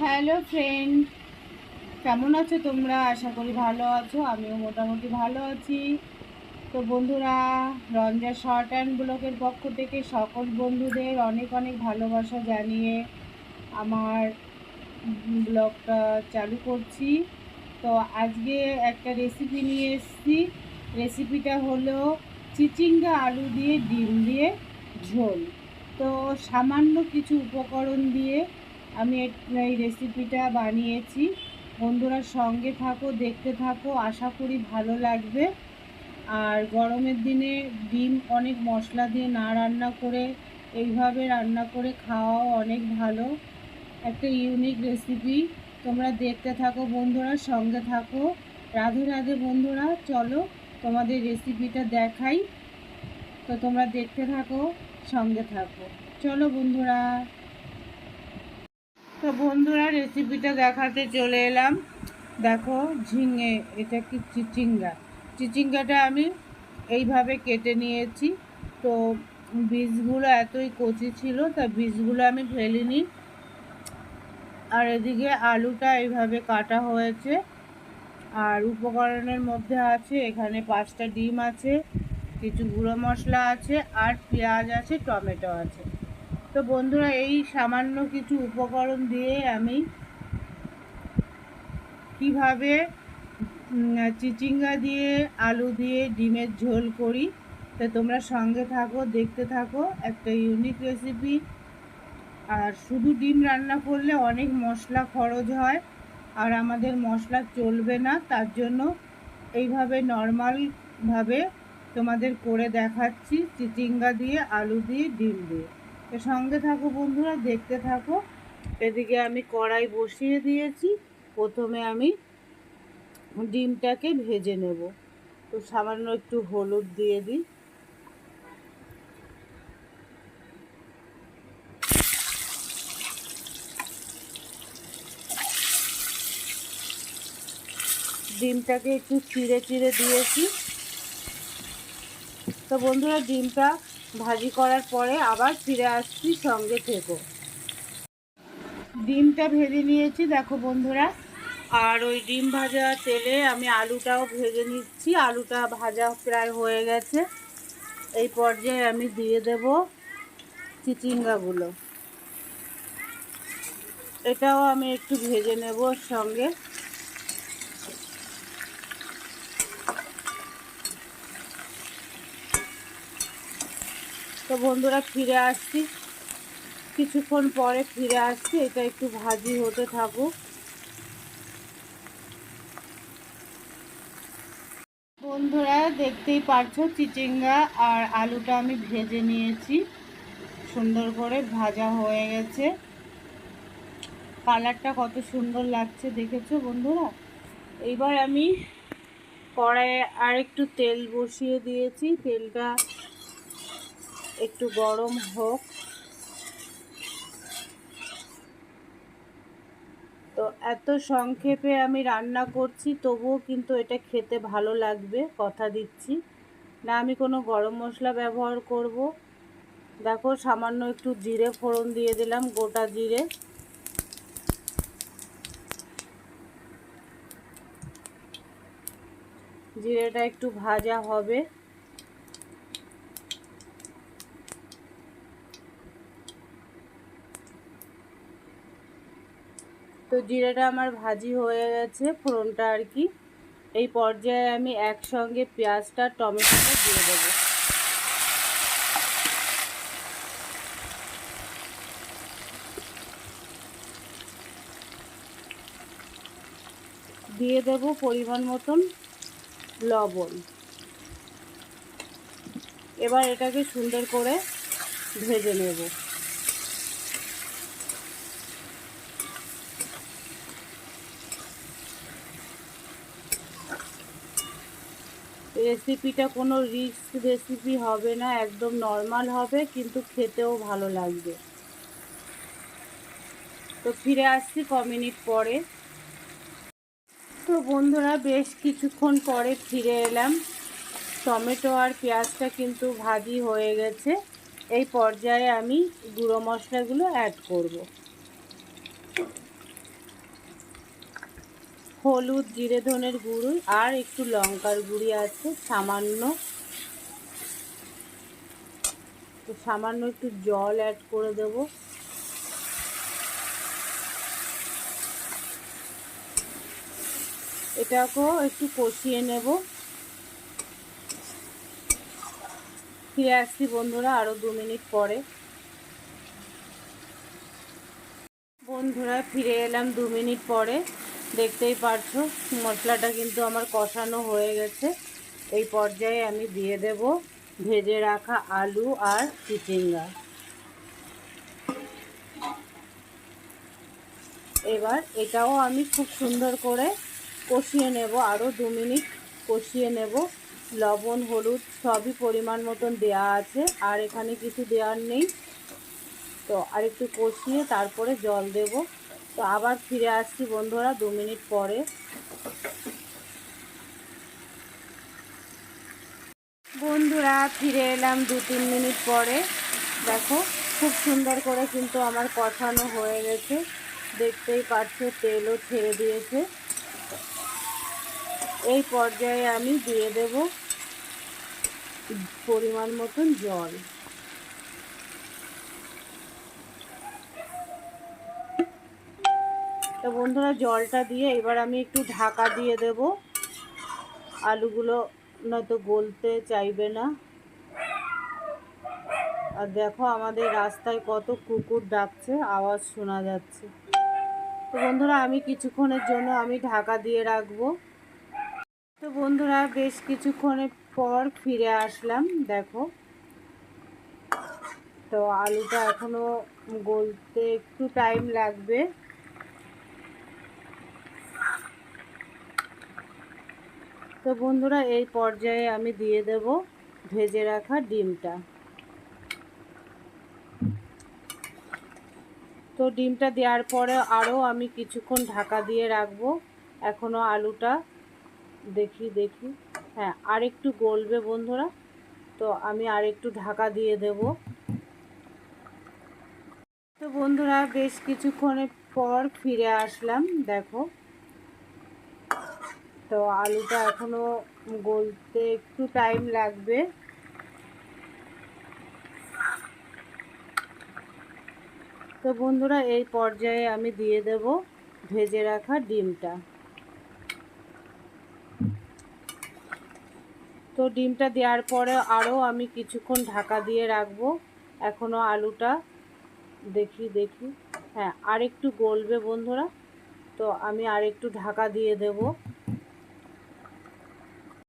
Hello friend কেমন আছো তোমরা? আশা করি ভালো আছো। আমিও মোটামুটি ভালো আছি। তো বন্ধুরা, রঞ্জা শর্ট অ্যান্ড ব্লকের পক্ষ থেকে সকল বন্ধুদের অনেক অনেক ভালোবাসা জানিয়ে আমার ব্লগটা চালু করছি। তো আজকে একটা রেসিপি নিয়ে এসেছি। রেসিপিটা হলো চিচিঙ্গা আলু দিয়ে, ডিম দিয়ে ঝোল। তো সামান্য কিছু উপকরণ দিয়ে আমি এই রেসিপিটা বানিয়েছি। বন্ধুরা সঙ্গে থাকো, দেখতে থাকো, আশা করি ভালো লাগবে। আর গরমের দিনে ডিম অনেক মশলা দিয়ে না রান্না করে, এইভাবে রান্না করে খাওয়াও অনেক ভালো। একটা ইউনিক রেসিপি তোমরা দেখতে থাকো বন্ধুরা, সঙ্গে থাকো। রাধে রাধে বন্ধুরা, চলো তোমাদের রেসিপিটা দেখাই। তো তোমরা দেখতে থাকো, সঙ্গে থাকো। চলো বন্ধুরা। তো বন্ধুরা রেসিপিটা দেখাতে চলে এলাম। দেখো ঝিঙে, এটা কি চিচিঙ্গা? চিচিঙ্গাটা আমি এইভাবে কেটে নিয়েছি। তো বীজগুলো এতই কচি ছিল, তা বীজগুলো আমি ফেলিনি আর এদিকে আলুটা এইভাবে কাটা হয়েছে। আর উপকরণের মধ্যে আছে, এখানে পাঁচটা ডিম আছে, কিছু গুঁড়ো মশলা আছে, আর পেঁয়াজ আছে, টমেটো আছে। তো বন্ধুরা, এই সামান্য কিছু উপকরণ দিয়ে আমি কীভাবে চিচিঙ্গা দিয়ে, আলু দিয়ে ডিমের ঝোল করি, তো তোমরা সঙ্গে থাকো, দেখতে থাকো, একটা ইউনিক রেসিপি আর শুধু ডিম রান্না করলে অনেক মশলা খরচ হয়, আর আমাদের মশলা চলবে না, তার জন্য এইভাবে নর্মালভাবে তোমাদের করে দেখাচ্ছি, চিচিঙ্গা দিয়ে, আলু দিয়ে, ডিম দিয়ে। সঙ্গে থাকো বন্ধুরা, দেখতে থাকো। এদিকে আমি কড়াই বসিয়ে দিয়েছি। প্রথমে আমি ডিমটাকে ভেজে নেব। তো সামান্য একটু হলুদ দিয়ে দিই। ডিমটাকে একটু চিড়ে চিড়ে দিয়েছি। তো বন্ধুরা, ডিমটা ভাজি করার পরে আবার ফিরে আসছি সঙ্গে থেকো। ডিমটা ভেজে নিয়েছি, দেখো বন্ধুরা। আর ওই ডিম ভাজা তেলে আমি আলুটাও ভেজে নিচ্ছি। আলুটা ভাজা প্রায় হয়ে গেছে। এই পর্যায়ে আমি দিয়ে দেব চিচিঙ্গাগুলো। এটাও আমি একটু ভেজে নেব সঙ্গে। তো বন্ধুরা ফিরে আসছি। কিছুক্ষণ পরে ফিরে আসছি, এটা একটু ভাজি হতে থাকুক। বন্ধুরা, দেখতেই পারছ, চিচিঙ্গা আর আলুটা আমি ভেজে নিয়েছি। সুন্দর করে ভাজা হয়ে গেছে। কালারটা কত সুন্দর লাগছে, দেখেছ বন্ধুরা? এইবার আমি কড়াইয়ে আর একটু তেল বসিয়ে দিয়েছি। তেলটা একটু গরম হোক। তো এত সংক্ষেপে আমি রান্না করছি, তবুও কিন্তু এটা খেতে ভালো লাগবে, কথা দিচ্ছি। না, আমি কোনো গরম মশলা ব্যবহার করব। দেখো, সামান্য একটু জিরে ফোড়ন দিয়ে দিলাম, গোটা জিরে। জিরেটা একটু ভাজা হবে। তো জিরেটা আমার ভাজি হয়ে গেছে, ফোড়নটা আর কি। এই পর্যায়ে আমি একসঙ্গে পেঁয়াজটা, টমেটোটা দিয়ে দেবো। দিয়ে দেব পরিমাণ মতন লবণ। এবার এটাকে সুন্দর করে ভেজে নেব। রেসিপিটা কোনো রিস্ক রেসিপি হবে না, একদম নর্মাল হবে, কিন্তু খেতেও ভালো লাগবে। তো ফিরে আসছি ক মিনিট পরে। তো বন্ধুরা, বেশ কিছুক্ষণ পরে ফিরে এলাম। টমেটো আর পেঁয়াজটা কিন্তু ভাজি হয়ে গেছে। এই পর্যায়ে আমি গুঁড়ো মশলাগুলো অ্যাড করব। হলুদ, জিরে ধনের গুঁড়ো আর একটু লঙ্কার গুঁড়ি আছে, সামান্য। তো সামান্য একটু জল অ্যাড করে দেব। এটাকেও একটু কষিয়ে নেব। ফিরে আসছি বন্ধুরা আরও দু মিনিট পরে। বন্ধুরা, ফিরে এলাম দু মিনিট পরে। দেখতেই পারছ, মশলাটা কিন্তু আমার কষানো হয়ে গেছে। এই পর্যায়ে আমি দিয়ে দেব ভেজে রাখা আলু আর চিচিঙ্গা। এবার এটাও আমি খুব সুন্দর করে কষিয়ে নেব, আরও দু মিনিট কষিয়ে নেব। লবণ, হলুদ সবই পরিমাণ মতন দেয়া আছে, আর এখানে কিছু দেওয়ার নেই। তো আরেকটু কষিয়ে তারপরে জল দেব। তো আবার ফিরে আসছি বন্ধুরা দু মিনিট পরে। বন্ধুরা ফিরে এলাম দু তিন মিনিট পরে। দেখো, খুব সুন্দর করে কিন্তু আমার কষানো হয়ে গেছে। দেখতেই পাচ্ছ, তেলও ছেড়ে দিয়েছে। এই পর্যায়ে আমি দিয়ে দেব পরিমাণ মতন জল। তো বন্ধুরা জলটা দিয়ে এবার আমি একটু ঢাকা দিয়ে দেব। আলুগুলো নয়তো গলতে চাইবে না। আর দেখো আমাদের রাস্তায় কত কুকুর ডাকছে, আওয়াজ শোনা যাচ্ছে। তো বন্ধুরা আমি কিছুক্ষণের জন্য আমি ঢাকা দিয়ে রাখব। তো বন্ধুরা বেশ কিছুক্ষণের পর ফিরে আসলাম, দেখো। তো আলুটা এখনও গলতে একটু টাইম লাগবে। তো বন্ধুরা এই পর্যায়ে আমি দিয়ে দেব ভেজে রাখা ডিমটা। তো ডিমটা দেওয়ার পরে আরও আমি কিছুক্ষণ ঢাকা দিয়ে রাখব। এখনও আলুটা দেখি দেখি, হ্যাঁ আর একটু গলবে বন্ধুরা। তো আমি আর একটু ঢাকা দিয়ে দেব। তো বন্ধুরা বেশ কিছুক্ষণের পর ফিরে আসলাম দেখো। তো আলুটা এখনও গলতে একটু টাইম লাগবে। তো বন্ধুরা, এই পর্যায়ে আমি দিয়ে দেব ভেজে রাখা ডিমটা। তো ডিমটা দেওয়ার পরে আরও আমি কিছুক্ষণ ঢাকা দিয়ে রাখব। এখনও আলুটা দেখি দেখি। হ্যাঁ আর একটু গলবে বন্ধুরা। তো আমি আর একটু ঢাকা দিয়ে দেবো।